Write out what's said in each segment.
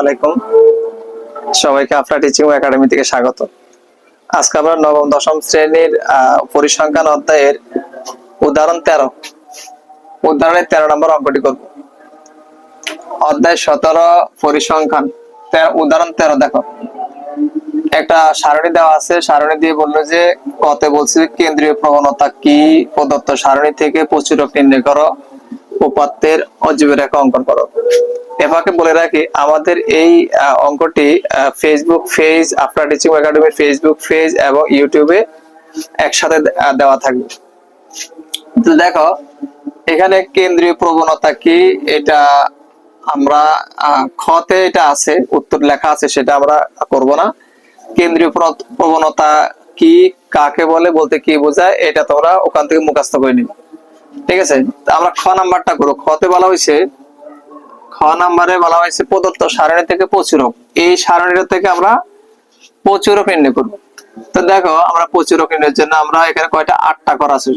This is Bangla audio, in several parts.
আলাইকুম সবাইকে আপনার টিচিং একাডেমি থেকে স্বাগত। আজকে আমরা নবম, দশম শ্রেণির পরিসংখ্যান অধ্যায়ের উদাহরণ তেরো। উদাহরণের তেরো নম্বর অঙ্কটি করব। অধ্যায় সতেরো, পরিসংখ্যান। উদাহরণ তেরো, দেখো। একটা সারণী দেওয়া আছে। সারণী দিয়ে বলল যে, কত বলছে কেন্দ্রীয় প্রবণতা কি? প্রদত্ত সারণী থেকে প্রচুরক নির্ণয় করো। উপাত্তের অজীব রেখা অঙ্কন করো। এভাবে বলে রাখি, আমাদের এই অঙ্কটি ফেসবুক পেজ আপনার টিচিং একাডেমির ফেসবুক পেজ এবং ইউটিউবে একসাথে দেওয়া থাকবে। দেখো, এখানে কেন্দ্রীয় প্রবণতা কি? এটা আমরা খতে এটা আছে, উত্তর লেখা আছে, সেটা আমরা করব না। কেন্দ্রীয় প্রবণতা কি, কাকে বলে, বলতে কি বোঝায়, এটা তোমরা ওখান থেকে মুখস্থ করে নিবে ঠিক আছে? আমরা খ নাম্বারটা করো। খতে বলা হয়েছে, খ নাম্বারে বলা হয়েছে প্রদত্ত সারণী থেকে প্রচুরক এই সারণীটা থেকে আমরা প্রচুরক নির্ণয় করব। তো দেখো, আমরা প্রচুরক নির্ণয়ের জন্য আমরা এখানে কয়টা? আটটা করা আছে।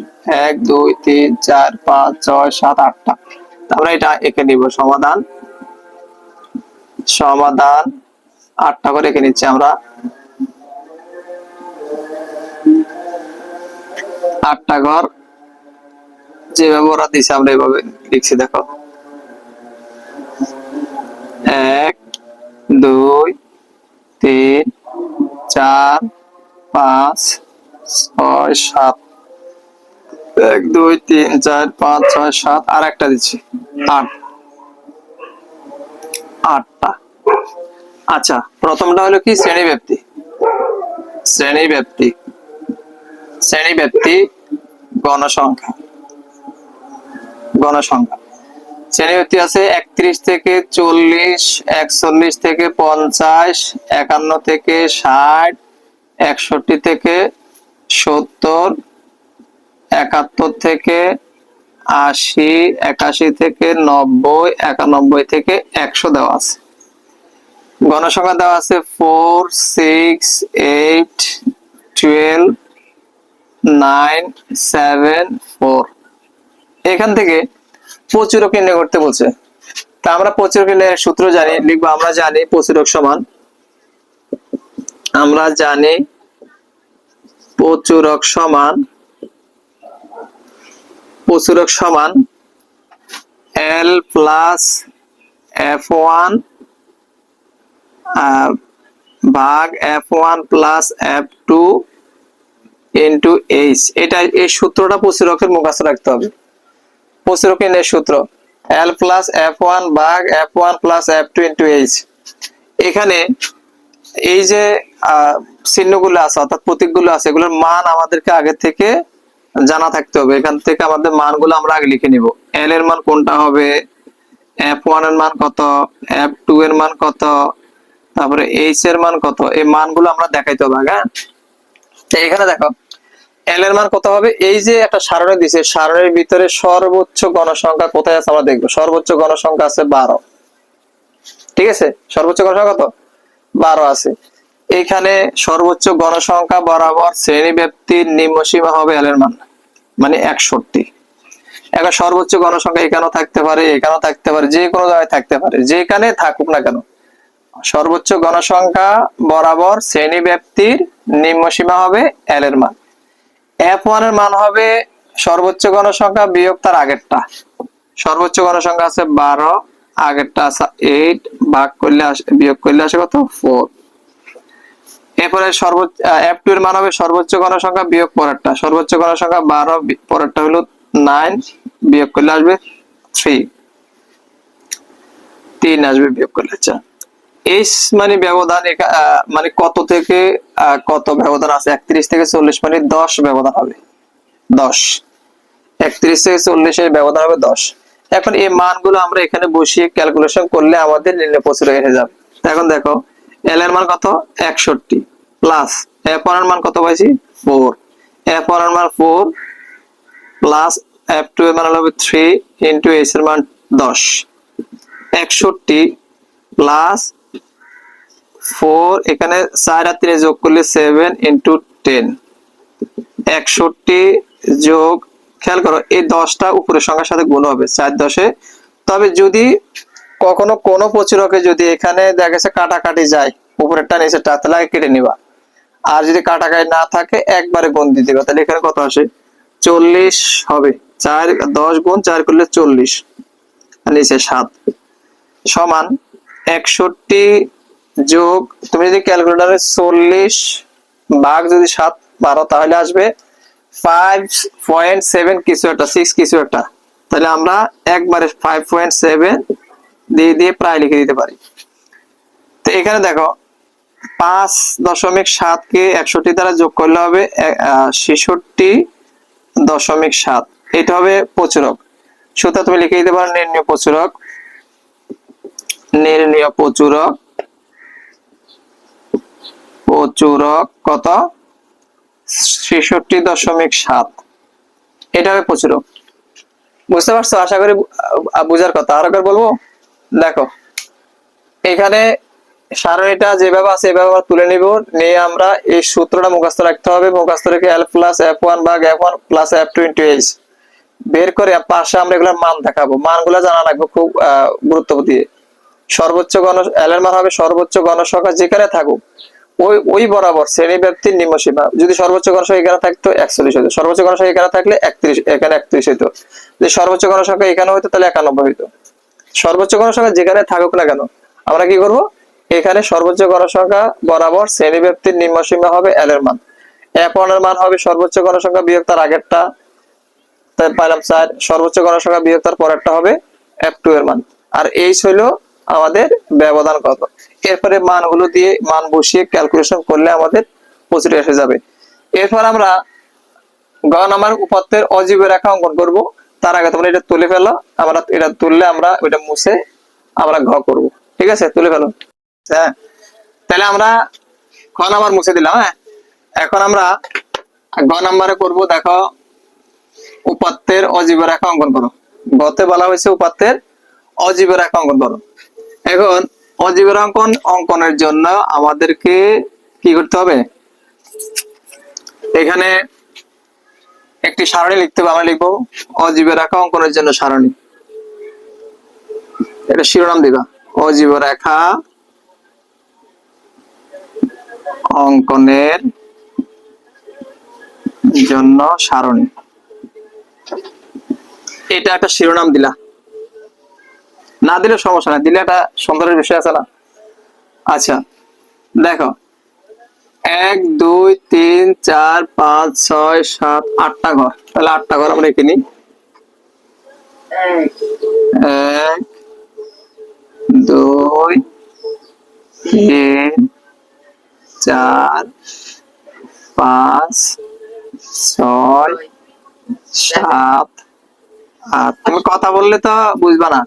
এক, দুই, তিন, চার, পাঁচ, ছয়, সাত, আটটা। আমরা এটা এঁকে নিব। সমাধান সমাধান, আটটা করে এঁকে নিচ্ছি আমরা। আটটা ঘর যেভাবে ওরা দিছে আমরা এভাবে লিখছি, দেখো। এক, দুই, তিন, চার, পাঁচ, ছয়, সাত। এক, দুই, তিন, চার, পাঁচ, ছয়, সাত, আর একটা দিচ্ছি। আট। আটটা। আচ্ছা প্রথমটা হলো কি? শ্রেণি ব্যাপ্তি শ্রেণি ব্যাপ্তি শ্রেণি ব্যাপ্তি গণসংখ্যা। গণসংখ্যা। শ্রেণি ব্যক্তি আছে একত্রিশ থেকে চল্লিশ, একচল্লিশ থেকে পঞ্চাশ, একান্ন থেকে ষাট, একষট্টি থেকে সত্তর, একাত্তর থেকে আশি, একাশি থেকে নব্বই, একানব্বই থেকে একশো দেওয়া আছে। গণসংখ্যা দেওয়া আছে four, six, eight, twelve, nine, seven, four. এখান থেকে প্রচুরক নির্ণয় করতে বলছে। তা আমরা প্রচুরক নির্ণয়ের সূত্র জানি, লিখব, আমরা জানি প্রচুরক সমান। আমরা জানি প্রচুরক সমান প্রচুরক সমান এল প্লাস এফ ওয়ান ভাগ F one plus F two into H এটা, এই সূত্রটা প্রচুরকের মুখস্থ রাখতে হবে। প্রচুরকের সূত্র। এল প্লাস এফ ওয়ান ভাগ F one plus F two into H এখানে এই যে চিহ্নগুলো আছে, অর্থাৎ প্রতীকগুলো আছে, এগুলোর মান আমাদেরকে আগে থেকে জানা থাকতে হবে। এখান থেকে আমাদের মানগুলো আমরা আগে লিখে নিব। এল এর মান কোনটা হবে? এফ ওয়ানের মান কত? এফ টু এর মান কত? তারপরে এইচ এর মান কত? এই মানগুলো আমরা দেখাইতে হবে হ্যাঁ? এখানে দেখো এল এর মান কত হবে? এই যে একটা সারণী দিছে, সারণীর ভিতরে সর্বোচ্চ গণসংখ্যা কোথায় আছে আমরা দেখব। সর্বোচ্চ গণসংখ্যা আছে বারো। ঠিক আছে? সর্বোচ্চ গণসংখ্যা কত? বারো আছে। এখানে সর্বোচ্চ গণসংখ্যা বরাবর শ্রেণি ব্যক্তির নিম্ন সীমা হবে এল এর মান মানে একষট্টি। এখন সর্বোচ্চ গণসংখ্যা এখানেও থাকতে পারে, এখানেও থাকতে পারে, যে কোনো জায়গায় থাকতে পারে, যেখানে থাকুক না কেন। সর্বোচ্চ গণসংখ্যা বরাবর শ্রেণি ব্যক্তির নিম্ন সীমা হবে এল এর মান। এফ ওয়ানের মান হবে সর্বোচ্চ গণসংখ্যা বিয়োগ তার আগেরটা। সর্বোচ্চ গণসংখ্যা আছে বারো, আগেরটা আছে এইট ভাগ করলে বিয়োগ করলে আসে কত? ফোর এরপরে সর্বোচ্চ এফ টু এর মান হবে সর্বোচ্চ গণসংখ্যা বিয়োগ পরেরটা। সর্বোচ্চ গণসংখ্যা বারো পরেরটা হলো নাইন বিয়োগ করলে আসবে থ্রি তিন আসবে বিয়োগ করলে আচ্ছা এই মানে ব্যবধান মানে কত থেকে কত ব্যবধান আছে? একত্রিশ থেকে চল্লিশ মানে দশ ব্যবধান হবে। দশ। একত্রিশ থেকে চল্লিশের ব্যবধান হবে দশ। এখন এই মানগুলো আমরা এখানে বসিয়ে ক্যালকুলেশন করলে আমাদের নির্ণয় প্রচুর এসে যাবে। এখন দেখো এল এর মান কত? একষট্টি। প্লাস এফ এর মান কত পাইছি? ফোর এফ এর মান ফোর প্লাস এফ টু এর মান হবে থ্রি ইন্টু এইচ এর মান দশ। একষট্টি প্লাস ফোর, এখানে চার আর যোগ করলে সেভেন ইন্টু টেন একষট্টি যোগ, খেয়াল করো, এই দশটা উপরের সংখ্যার সাথে গুণ হবে, চার দশে। তবে যদি কখনো কোনো প্রচুরকে যদি এখানে দেখা গেছে কাটাকাটি যায়, উপরেরটা নিচেরটা তাহলে কেটে নিবা। আর যদি কাটাকাটি না থাকে, একবারে গুণ দিয়ে দিবা, তাহলে এখানে কত আসে? চল্লিশ হবে। চার, দশ গুণ, চার করলে চল্লিশ। নিচে সাত। সমান একষট্টি যোগ, তুমি যদি ক্যালকুলেটারে চল্লিশ ভাগ যদি সাত, বারো, তাহলে আসবে ফাইভ পয়েন্ট সেভেন কিছু একটা সিক্স কিছু একটা। তাহলে আমরা একবারে ফাইভ পয়েন্ট সেভেন দিয়ে দিয়ে প্রায় লিখে দিতে পারি। তো এখানে দেখো, পাঁচ দশমিক সাতকে একষট্টি দ্বারা যোগ করলে হবে ছেষট্টি দশমিক সাত। এটা হবে প্রচুরক। সুতরাং তুমি লিখে দিতে পারো নির্ণয় প্রচুরক। নির্ণয় প্রচুরক। প্রচুরক কত? ছেষট্টি দশমিক সাত। এটা হবে প্রচুরক। বুঝতে পারছ? আশা করি বুঝার কথা। আর একবার বলব? দেখো, এখানে সারণীটা যেভাবে আছে, এভাবে আমরা তুলে নিব। নিয়ে আমরা এই সূত্রটা মুখস্থ রাখতে হবে। মুখস্থ রেখে এল প্লাস এফ ওয়ান ভাগ F one plus F two into H বের করে পাশে আমরা এগুলোর মান দেখাবো। মানগুলো জানা লাগবে খুব গুরুত্ব দিয়ে। সর্বোচ্চ গণ এল এর মান হবে সর্বোচ্চ গণসংখ্যা যেখানে থাকুক। ওই ওই বরাবর শ্রেণি ব্যক্তির নিম্নসীমা যদি সর্বোচ্চ গণসংখ্যা এখানে থাকতো, একচল্লিশ হতো সর্বোচ্চ গণসংখ্যা এখানে থাকলে একত্রিশ, এখানে একত্রিশ হতো যদি সর্বোচ্চ গণসংখ্যা এখানে হতো তাহলে একানব্বই হতো সর্বোচ্চ গণসংখ্যা যেখানে থাকুক না কেন, আমরা কি করব? এখানে সর্বোচ্চ গণসংখ্যা বরাবর শ্রেণি ব্যক্তির নিম্নসীমা হবে এল এর মান। এফ ওয়ানের মান হবে সর্বোচ্চ গণসংখ্যা বিয়োগ তার আগেরটা পাইলাম চার। সর্বোচ্চ গণসংখ্যা বিয়োগ তার পরেরটা হবে এফ টু এর মান। আর এইচ হইল আমাদের ব্যবধান কত? এরপরে মানগুলো দিয়ে মান বসিয়ে ক্যালকুলেশন করলে আমাদের প্রচুর এসে যাবে। এরপর আমরা গ নাম্বার উপাত্তের অজীব রেখা অঙ্কন করব। তার আগে তোমরা এটা তুলে ফেলো। আমরা এটা তুললে আমরা ওইটা মুছে আমরা ঘ করব। ঠিক আছে? তুলে ফেলো। হ্যাঁ। তাহলে আমরা খ নাম্বার মুছে দিলাম হ্যাঁ? এখন আমরা গ নাম্বারে করব, দেখো, উপাত্তের অজীব রেখা অঙ্কন করো। গতে বলা হয়েছে উপাত্তের অজীব রেখা অঙ্কন করো। এখন অজীব অঙ্কন, অঙ্কনের জন্য আমাদেরকে কি করতে হবে? এখানে একটি সারণী লিখতে হবে, আমরা লিখব অজীব রেখা অঙ্কনের জন্য সারণী। এটা শিরোনাম দিবা। অজীব রেখা অঙ্কনের জন্য সারণী। এটা একটা শিরোনাম দিলা। না দিলে সমস্যা না দিলে একটা সুন্দরের বিষয় আছে না? আচ্ছা দেখো। এক, দুই, তিন, চার, পাঁচ, ছয়, সাত, আটটা ঘর। তাহলে আটটা ঘর আমরা এঁকে নিই। এক, দুই, তিন, চার, পাঁচ, ছয়, সাত, আট। তুমি কথা বললে তো বুঝবা না।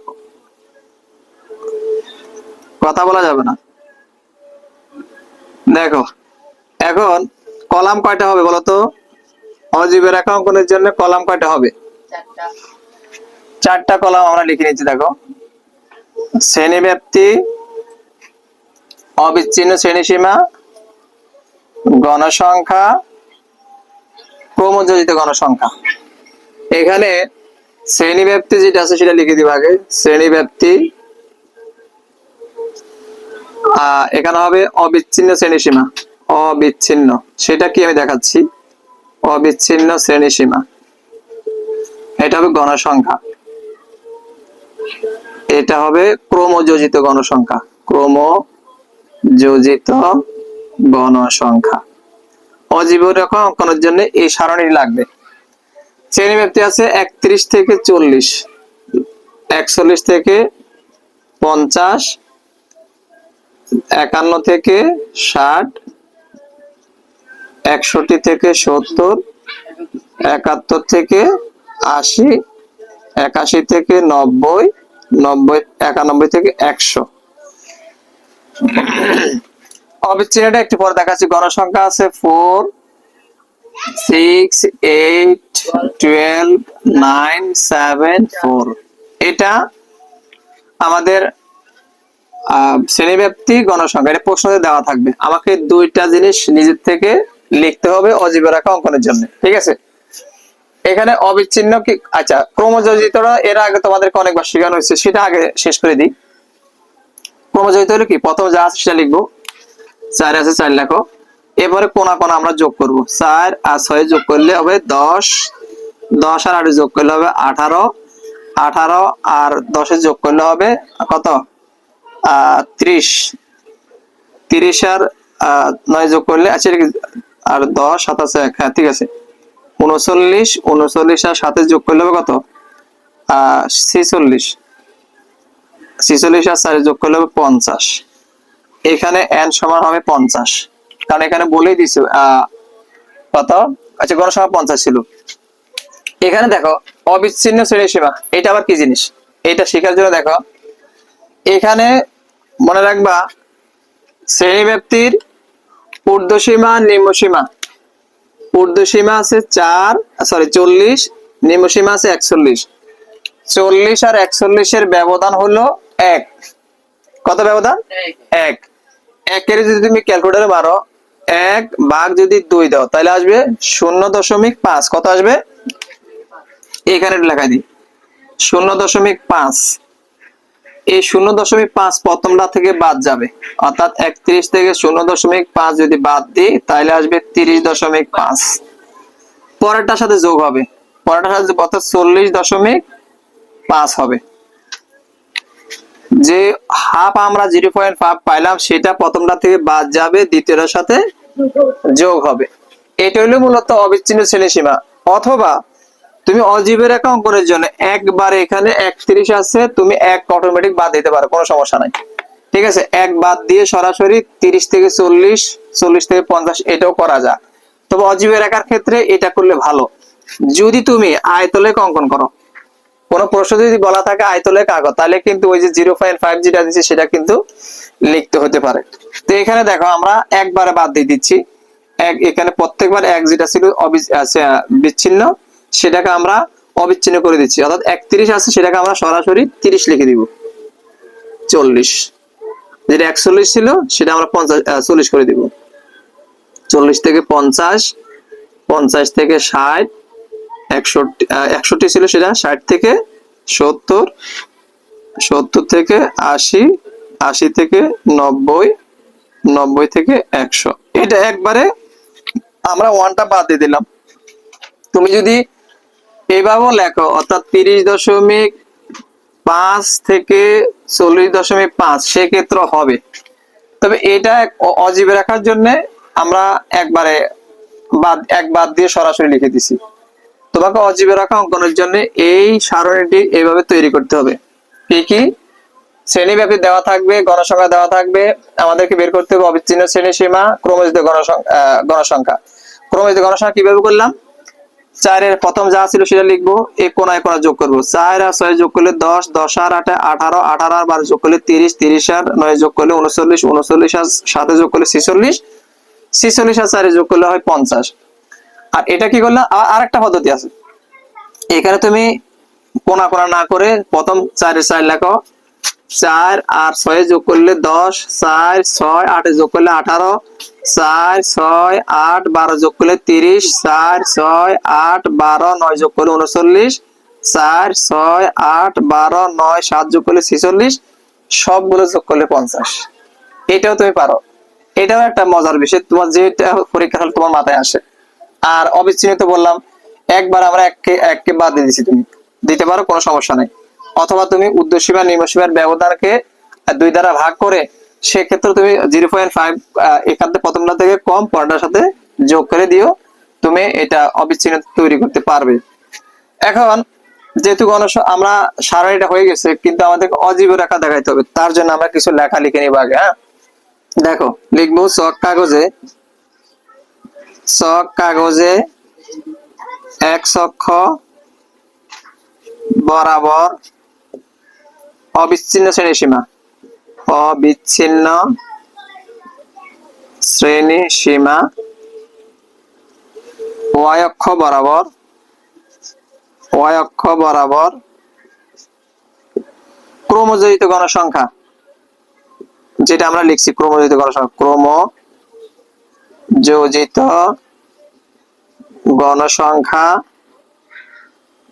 কথা বলা যাবে না। দেখো এখন কলাম কয়টা হবে বলতো অজীবের রেখা অঙ্কনের জন্য কলাম কয়টা হবে? চারটা। কলাম আমরা লিখে নিচ্ছি দেখো। শ্রেণি ব্যাপ্তি অবিচ্ছিন্ন শ্রেণি সীমা গণসংখ্যা ক্রমযোজিত গণসংখ্যা এখানে শ্রেণি ব্যাপ্তি যেটা আছে সেটা লিখে দিবা আগে। শ্রেণি ব্যাপ্তি এখানে হবে অবিচ্ছিন্ন শ্রেণি সীমা। অবিচ্ছিন্ন। সেটা কি আমি দেখাচ্ছি? অবিচ্ছিন্ন শ্রেণি সীমা। এটা হবে গণসংখ্যা। এটা হবে ক্রমযোজিত গণসংখ্যা। ক্রমযোজিত গণসংখ্যা। অজীব অঙ্কনের জন্য এই সারণী লাগবে। শ্রেণি ব্যাপ্তি আছে একত্রিশ থেকে চল্লিশ। একচল্লিশ থেকে পঞ্চাশ একান্ন থেকে ষাট, একষট্টি থেকে সত্তর, একাত্তর থেকে আশি, একাশি থেকে নব্বই নব্বই, একানব্বই থেকে একশো। অবিচ্ছিন্নটা একটু পরে দেখাচ্ছি। গণসংখ্যা আছে four, six, eight, twelve, nine, seven, four. এটা আমাদের শ্রেণীব্যাপ্তি গণসংখ্যা, এটা প্রশ্নতে দেওয়া থাকবে। আমাকে দুইটা জিনিস নিজের থেকে লিখতে হবে অজীব রেখা অঙ্কনের জন্য, ঠিক আছে? এখানে অবিচ্ছিন্ন কি? আচ্ছা ক্রমযোজিতরা এর আগে তোমাদেরকে অনেকবার শেখানো হয়েছে, সেটা আগে শেষ করে দিই। ক্রমজয়িত হলো কি? প্রথম যা আছে সেটা লিখব। চার আছে চার, লেখো। এবারে কোনা কোনা আমরা যোগ করব। চার আর ছয় যোগ করলে হবে দশ। দশ আর আট যোগ করলে হবে আঠারো। আঠারো আর দশে যোগ করলে হবে কত? ত্রিশ। তিরিশ আর নয় যোগ করলে আচ্ছা আর দশ সাতাশ এক। হ্যাঁ ঠিক আছে। উনচল্লিশ উনচল্লিশ আর সাথে যোগ করলে হবে কত? ছেচল্লিশ। ছেচল্লিশ আর চারে যোগ করলে হবে পঞ্চাশ। এখানে এন সমান হবে পঞ্চাশ। কারণ এখানে বলেই দিছে কত? আচ্ছা গণসংখ্যা পঞ্চাশ ছিল। এখানে দেখো, অবিচ্ছিন্ন শ্রেণি সীমা। এটা আবার কি জিনিস? এটা শেখার জন্য দেখো। এখানে মনে রাখবা শ্রেণি ব্যাপ্তির ঊর্ধ্বসীমা নিম্নসীমা ঊর্ধ্বসীমা আছে চার সরি চল্লিশ নিম্নসীমা আছে একচল্লিশ। চল্লিশ আর একচল্লিশের ব্যবধান হলো এক। কত ব্যবধান? এক। একের যদি তুমি ক্যালকুলেটারে মারো, এক ভাগ যদি দুই দাও, তাহলে আসবে শূন্য দশমিক পাঁচ। কত আসবে? এখানে লেখা দিই। শূন্য দশমিক পাঁচ। এই শূন্য দশমিক পাঁচ প্রথমটা থেকে বাদ যাবে। অর্থাৎ একত্রিশ থেকে শূন্য দশমিক পাঁচ যদি বাদ দিই তাহলে আসবে তিরিশ দশমিক পাঁচ। পরেরটার সাথে যোগ হবে। পরেরটার সাথে অর্থাৎ চল্লিশ দশমিক পাঁচ হবে। যে হাফ আমরা জিরো পয়েন্ট ফাইভ পাইলাম, সেটা প্রথমটা থেকে বাদ যাবে, দ্বিতীয়টার সাথে যোগ হবে। এটা হলো মূলত অবিচ্ছিন্ন শ্রেণি সীমা অথবা তুমি অজীবের রেখা অঙ্কনের জন্য একবার এখানে একত্রিশ আছে, তুমি এক অটোমেটিক বাদ দিতে পারো, কোনো সমস্যা নাই। ঠিক আছে? এক বাদ দিয়ে সরাসরি তিরিশ থেকে চল্লিশ চল্লিশ থেকে পঞ্চাশ, এটাও করা যায় তবে অজীবের রেখার ক্ষেত্রে এটা করলে ভালো। যদি তুমি আয়তলেখ অঙ্কন করো, কোনো প্রশ্ন যদি বলা থাকে আয়তলেখ আঁকো তাহলে কিন্তু ওই যে জিরো পয়েন্ট ফাইভ যেটা দিচ্ছি সেটা কিন্তু লিখতে হতে পারে। তো এখানে দেখো, আমরা একবারে বাদ দিয়ে দিচ্ছি। এক, এখানে প্রত্যেকবার এক যেটা ছিল বিচ্ছিন্ন। সেটাকে আমরা অবিচ্ছিন্ন করে দিচ্ছি। অর্থাৎ একত্রিশ আছে, সেটাকে আমরা সরাসরি তিরিশ লিখে দিব। চল্লিশ। যেটা একচল্লিশ ছিল, সেটা আমরা পঞ্চাশ চল্লিশ করে দিব। চল্লিশ থেকে পঞ্চাশ পঞ্চাশ থেকে ষাট, একষট্টি একষট্টি ছিল সেটা, ষাট থেকে সত্তর সত্তর থেকে আশি আশি থেকে নব্বই নব্বই থেকে একশো। এটা একবারে আমরা ওয়ানটা বাদ দিয়ে দিলাম। তুমি যদি এইভাবেও লেখো, অর্থাৎ তিরিশ দশমিক পাঁচ থেকে চল্লিশ দশমিক পাঁচ, সেক্ষেত্রে হবে। তবে এটা অজীব রাখার জন্য আমরা একবারে বাদ, এক বাদ দিয়ে সরাসরি লিখে দিছি। তোমাকে অজীব রাখা অঙ্কনের জন্য এই সারণীটি এইভাবে তৈরি করতে হবে। কি কি? শ্রেণীব্যাপী দেওয়া থাকবে, গণসংখ্যা দেওয়া থাকবে, আমাদেরকে বের করতে হবে অবিচ্ছিন্ন শ্রেণি সীমা ক্রমজিত গণসংখ্যা গণসংখ্যা। ক্রমজিত গণসংখ্যা কীভাবে করলাম? চারের প্রথম যা ছিল সেটা লিখব এক কোনায় কোনা যোগ করব। চার আর ছয় যোগ করলে দশ দশ আর আটে আঠারো আঠারো আর বারো যোগ করলে তিরিশ তিরিশ আর নয় যোগ করলে উনচল্লিশ উনচল্লিশ আর সাথে যোগ করলে ছিচল্লিশ ছিচল্লিশ আর চারে যোগ করলে হয় পঞ্চাশ। আর এটা কি করলাম আর একটা পদ্ধতি আছে। এখানে তুমি কোনা কোনা না করে প্রথম চারের চার লেখো চার আর ছয় যোগ করলে দশ, চার, ছয়, আটে যোগ করলে আঠারো, চার, ছয়, আট, বারো যোগ করলে তিরিশ, চার, ছয়, আট, বারো, নয় যোগ করলে উনচল্লিশ, চার, ছয়, আট, বারো, নয়, সাত যোগ করলে ছিচল্লিশ, সবগুলো যোগ করলে পঞ্চাশ। এটাও তুমি পারো। এটাও একটা মজার বিষয়। তোমার যেটা পরীক্ষা হলে তোমার মাথায় আসে। আর অবিচ্ছিন্ন বললাম, একবার আমরা এককে এককে বাদ দিয়ে দিছি তুমি। দিতে পারো, কোনো সমস্যা নেই। অথবা তুমি উর্ধ্বসীমা নিম্নসীমার ব্যবধানকে দুই দ্বারা ভাগ করে সেক্ষেত্রে তুমি জিরো পয়েন্ট ফাইভ থেকে প্রথমটা থেকে কম, পরেরটার সাথে যোগ করে দিও তুমি এটা অবিচ্ছিন্ন তৈরি করতে পারবে। এখন যেহেতু গণ আমরা সারণীটা হয়ে গেছে, কিন্তু আমাদেরকে অজীব রেখা দেখাইতে হবে। তার জন্য আমরা কিছু লেখা লিখে নিব আগে হ্যাঁ? দেখো, লিখব চক কাগজে চক কাগজে এক অক্ষ বরাবর অবিচ্ছিন্ন শ্রেণি সীমা অবিচ্ছিন্ন শ্রেণি সীমা ওয়াই অক্ষ বরাবর, ওয়াই অক্ষ বরাবর ক্রমজয়িত গণসংখ্যা যেটা আমরা লিখছি ক্রমজয়িত গণসংখ্যা ক্রম যোজিত গণসংখ্যা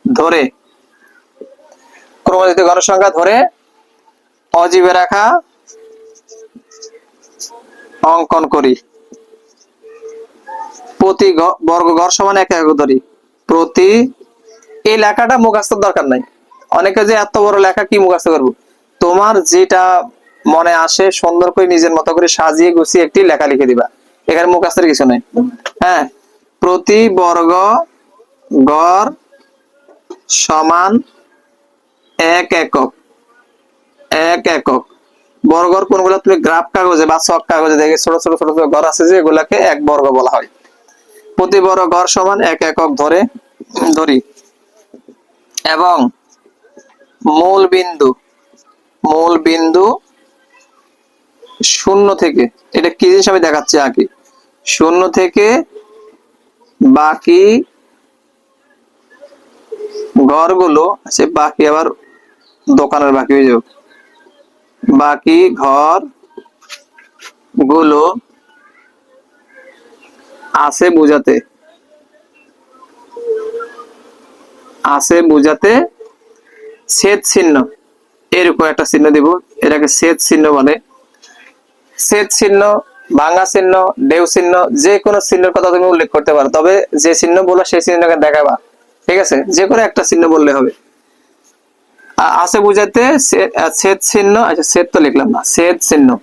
ধরে ক্রমজিত গণসংখ্যা ধরে অজীবে রাখা অঙ্কন করি। প্রতি বর্গ ঘর সমান এক একক ধরি। প্রতি এই লেখাটা মুখস্থ দরকার নাই। অনেকে যে এত বড় লেখা কি মুখস্থ করব? তোমার যেটা মনে আসে, সুন্দর করে নিজের মতো করে সাজিয়ে গুছিয়ে একটি লেখা লিখে দিবা। এখানে মুখস্থের কিছু নেই। হ্যাঁ? প্রতি বর্গ গড় সমান এক একক এক একক। বর্গর কোনগুলো? তুমি গ্রাফ কাগজে বা চক কাগজে দেখে ছোট ছোট ছোট ছোট ঘর আছে এক বর্গ বলা হয়। প্রতি বর্গ ঘর সমান এক একক ধরে ধরি। এবং মূল বিন্দু মূল বিন্দু শূন্য থেকে, এটা কি জিনিস আমি দেখাচ্ছি আগে? শূন্য থেকে বাকি ঘরগুলো আছে বাকি আবার দোকানের বাকি হয়ে যাবে। বাকি ঘরগুলো আছে বুঝাতে। আছে বুঝাতে ছেদ চিহ্ন। এরকম একটা চিহ্ন দিব। এটাকে ছেদ চিহ্ন বলে। ছেদ চিহ্ন, ভাঙা চিহ্ন, ঢেউ চিহ্ন, যে কোনো চিহ্নের কথা তুমি উল্লেখ করতে পারো। তবে যে চিহ্ন বলো সেই চিহ্নকে দেখাবা। ঠিক আছে? যে কোনো একটা চিহ্ন বললে হবে। আছে বুঝাতে সে- চিহ্ন আচ্ছা ছেদ তো লিখলাম না, ছেদ চিহ্ন।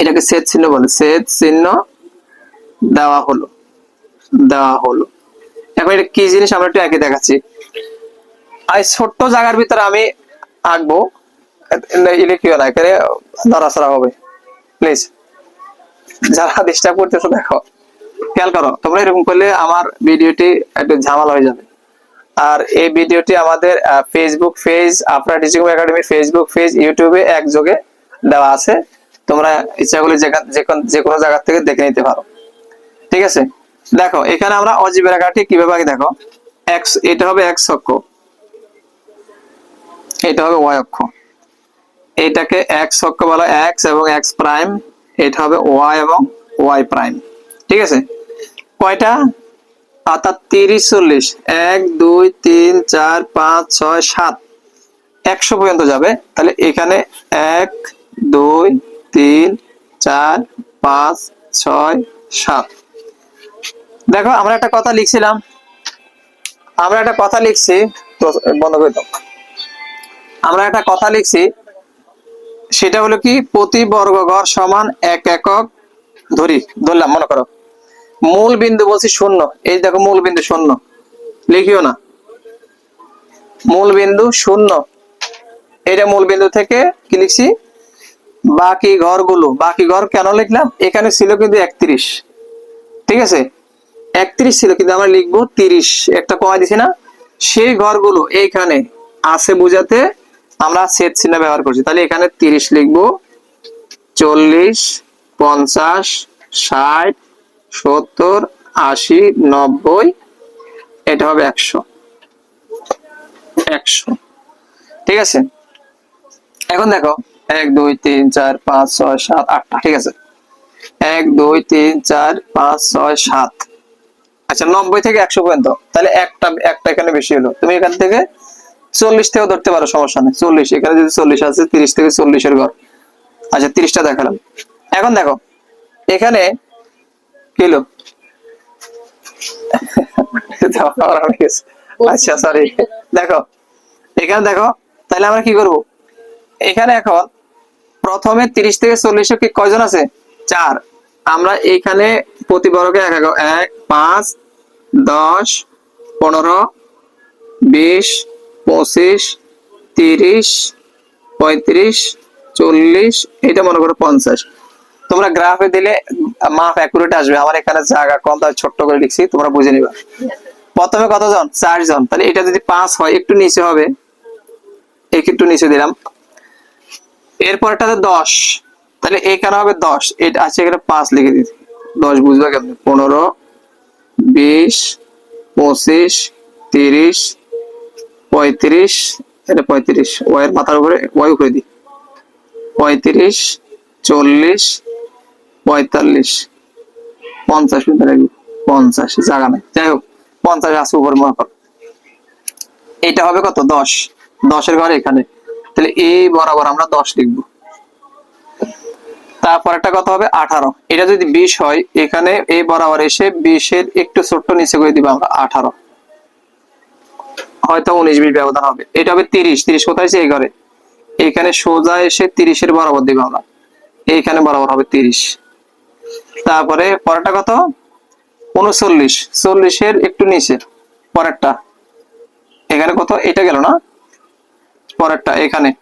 এটাকে ছেদ চিহ্ন বলে, ছেদ চিহ্ন দেওয়া হলো দেওয়া হলো। এখন এটা কি জিনিস আমরা একটু একে দেখাচ্ছি। আর ছোট্ট জায়গার ভিতরে আমি আঁকবো ইলেকট্রিও না, এখানে নড়াচড়া হবে। প্লিজ, যারা ডিস্টার্ব করতেছো দেখো, খেয়াল করো, তোমরা এরকম করলে আমার ভিডিওটি একটু ঝামেলা হয়ে যাবে। আর এই ভিডিওটি আমাদের ফেসবুক পেজ আপনার ডিজিটাল একাডেমি ফেসবুক পেজ ইউটিউবে একযোগে দেওয়া আছে। তোমরা ইচ্ছা করলে যে কোনো জায়গা থেকে দেখে নিতে পারো। ঠিক আছে? দেখো, এখানে আমরা অজীব রেখাটি কীভাবে আগে দেখো? এক্স এটা হবে এক্স অক্ষ। এটা হবে ওয়াই অক্ষ। এটাকে এক্স অক্ষ বলা এক্স এবং এক্স প্রাইম এটা হবে ওয়াই এবং ওয়াই প্রাইম ঠিক আছে? কয়টা? অর্থাৎ তিরিশ চল্লিশ। এক, দুই, তিন, চার, পাঁচ, ছয়, সাত। একশো পর্যন্ত যাবে। তাহলে এখানে এক, দুই, তিন, চার, পাঁচ, ছয়, সাত। দেখো, আমরা একটা কথা লিখছিলাম। আমরা একটা কথা লিখছি। বন্ধ করে আমরা একটা কথা লিখছি। সেটা হলো কি? প্রতি বর্গ ঘর সমান এক একক ধরি। ধরলাম, মনে করো। মূল বিন্দু বলছি শূন্য। এই দেখো মূল বিন্দু শূন্য। লিখিও না। মূল বিন্দু শূন্য। এটা মূল বিন্দু থেকে কি লিখছি? বাকি ঘরগুলো। বাকি ঘর কেন লিখলাম? এখানে ছিল কিন্তু একত্রিশ। ঠিক আছে? একত্রিশ ছিল কিন্তু আমরা লিখব তিরিশ। একটা কমা দিছি না। সেই ঘরগুলো এইখানে আছে বুঝাতে আমরা ছেদ চিহ্ন ব্যবহার করছি। তাহলে এখানে তিরিশ লিখব। চল্লিশ, পঞ্চাশ, ষাট সত্তর, আশি, নব্বই, এটা হবে একশো। একশো। ঠিক আছে? এখন দেখো, এক, দুই, তিন, চার, পাঁচ, ছয়, সাত আটটা ঠিক আছে? এক, দুই, তিন, চার, পাঁচ, ছয়, সাত। আচ্ছা নব্বই থেকে একশো পর্যন্ত। তাহলে একটা একটা এখানে বেশি হলো। তুমি এখান থেকে চল্লিশ থেকেও ধরতে পারো, সমস্যা নেই। চল্লিশ, এখানে যদি চল্লিশ আছে তিরিশ থেকে চল্লিশের ঘর। আচ্ছা তিরিশটা দেখালাম। এখন দেখো, এখানে কিলো? আচ্ছা সরি দেখো, এখানে দেখো, তাহলে আমরা কি করব? এখানে এখন প্রথমে তিরিশ থেকে চল্লিশে কয়জন আছে? চার। আমরা এইখানে প্রতি বর্গে এক এক, পাঁচ, দশ, পনেরো, বিশ, পঁচিশ, তিরিশ, পঁয়ত্রিশ, চল্লিশ, এটা মনে করো পঞ্চাশ। তোমরা গ্রাফে দিলে মাপ অ্যাকুরেট আসবে। আমার এখানে জায়গা কম তাই ছোট্ট করে লিখছি, তোমরা বুঝে নিবা। প্রথমে কতজন? চারজন। তাহলে এটা যদি পাঁচ হয়, একটু নিচে হবে। একটু নিচে দিলাম। এরপরটাতে দশ। তাহলে এখানে হবে দশ। এটা আছে এখানে পাঁচ লিখে দিতে দশ বুঝবে কেমন? পনেরো, বিশ, পঁচিশ, তিরিশ, পঁয়ত্রিশ। এটা পঁয়ত্রিশ। ওয়ের মাথার উপরে ওয়াই উপরে দিই। পঁয়ত্রিশ, চল্লিশ পঁয়তাল্লিশ, পঞ্চাশ রাখবি পঞ্চাশ, জায়গা নাই। যাই হোক, পঞ্চাশ আছে উপর মনে এটা হবে কত? দশ। দশের ঘরে এখানে। তাহলে এই বরাবর আমরা দশ লিখব। তারপর একটা কথা হবে? আঠারো। এটা যদি বিশ হয়, এখানে এই বরাবর এসে বিশের একটু ছোট্ট নিচে করে দিব আমরা, আঠারো। হয়তো উনিশ বিশ ব্যবধান হবে। এটা হবে তিরিশ। তিরিশ কোথায় এই ঘরে। এখানে সোজা এসে তিরিশের বরাবর দিব আমরা। এইখানে বরাবর হবে তিরিশ। তারপরে পরেরটা কত? উনচল্লিশ। চল্লিশের একটু নিচে, পরেরটা। এখানে কত? এটা গেল না? পরেরটা, এখানে।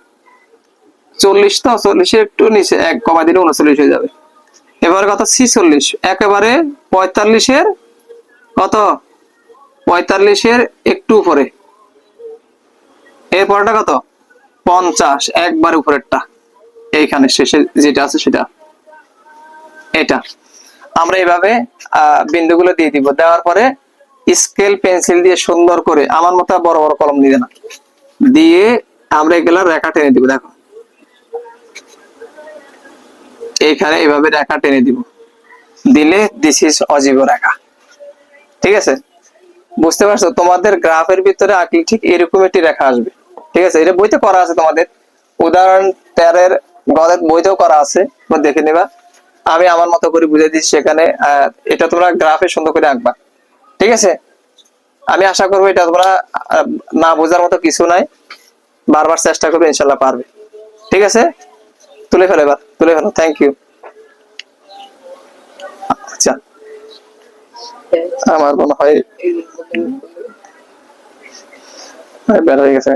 চল্লিশ তো? চল্লিশের একটু নিচে, এক কমা দিলে উনচল্লিশ হয়ে যাবে। এবার কত? ছিচল্লিশ। একেবারে পঁয়তাল্লিশের কত? পঁয়তাল্লিশের একটু উপরে। এরপরটা কত? পঞ্চাশ, একবার উপরেরটা। এইখানে শেষে যেটা আছে সেটা। এটা। আমরা এইভাবে বিন্দুগুলো দিয়ে দিব। দেওয়ার পরে স্কেল পেন্সিল দিয়ে সুন্দর করে, আমার মতো বড় বড় কলম দিবে না। দিয়ে আমরা এগুলা রেখা টেনে দিব, দেখো। এইখানে এইভাবে রেখা টেনে দিব। দিলে দিস ইজ অজীব রেখা। ঠিক আছে? বুঝতে পারছ? তোমাদের গ্রাফের ভিতরে আঁকলে ঠিক এরকম একটি রেখা আসবে। ঠিক আছে? এটা বইতে করা আছে তোমাদের। উদাহরণ তেরের গদের বইতেও করা আছে। দেখে নেবা। আমি আমার মতো করে বুঝে দিচ্ছি সেখানে এটা তোমরা গ্রাফে সুন্দর করে আঁকবা। ঠিক আছে? আমি আশা করব এটা তোমরা না বোঝার মতো কিছু নাই। বারবার চেষ্টা করবে ইনশাল্লাহ পারবে। ঠিক আছে? তুলে ফেলো এবার তুলে ফেলো থ্যাংক ইউ আচ্ছা। আমার মনে হয় বের হয়ে গেছে।